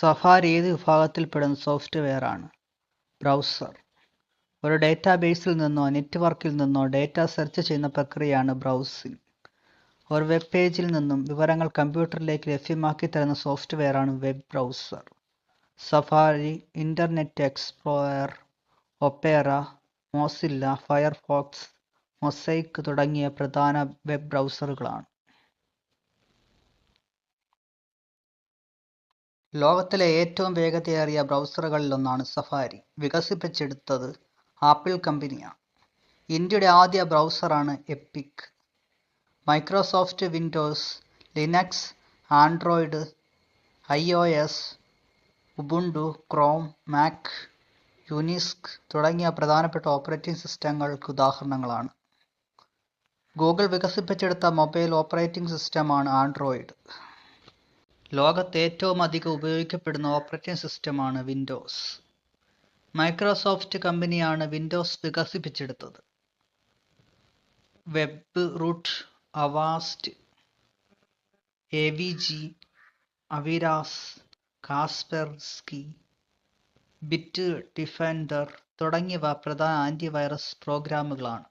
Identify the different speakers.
Speaker 1: Safari ഏത് വിഭാഗത്തിൽപ്പെടുന്ന സോഫ്റ്റ്വെയറാണ്. Browser. ഒരു ഡാറ്റാബേസിൽ നിന്നോ നെറ്റ്വർക്കിൽ നിന്നോ ഡാറ്റ സെർച്ച് ചെയ്യുന്ന പ്രക്രിയയാണ് ബ്രൗസിംഗ്. ഒരു വെബ് പേജിൽ നിന്നും വിവരങ്ങൾ കമ്പ്യൂട്ടറിലേക്ക് ലഭ്യമാക്കി തരുന്ന സോഫ്റ്റ്വെയറാണ് web browser. Safari Internet Explorer Opera Mozilla Firefox Mosaic തുടങ്ങിയ പ്രധാന വെബ് ബ്രൗസറുകളാണ്. ലോകത്തിലെ ഏറ്റവും വേഗതയേറിയ ബ്രൗസറുകളിലൊന്നാണ് സഫാരി. വികസിപ്പിച്ചെടുത്തത് ആപ്പിൾ കമ്പനിയാണ്. ഇന്ത്യയുടെ ആദ്യ ബ്രൗസറാണ് Epic. Microsoft Windows Linux Android I O S Ubuntu Chrome Mac യുനിസ്ക് തുടങ്ങിയ പ്രധാനപ്പെട്ട ഓപ്പറേറ്റിംഗ് സിസ്റ്റങ്ങൾക്ക് ഉദാഹരണങ്ങളാണ്. ഗൂഗിൾ വികസിപ്പിച്ചെടുത്ത മൊബൈൽ ഓപ്പറേറ്റിംഗ് സിസ്റ്റമാണ് ആൻഡ്രോയിഡ്. ലോകത്ത് ഏറ്റവും അധികം ഉപയോഗിക്കപ്പെടുന്ന ഓപ്പറേറ്റിംഗ് സിസ്റ്റമാണ് വിൻഡോസ്. മൈക്രോസോഫ്റ്റ് കമ്പനിയാണ് വിൻഡോസ് വികസിപ്പിച്ചെടുത്തത്. Webroot Avast A V G Avira Kaspersky Bitdefender തുടങ്ങിയവ പ്രധാന ആന്റിവൈറസ് പ്രോഗ്രാമുകളാണ്.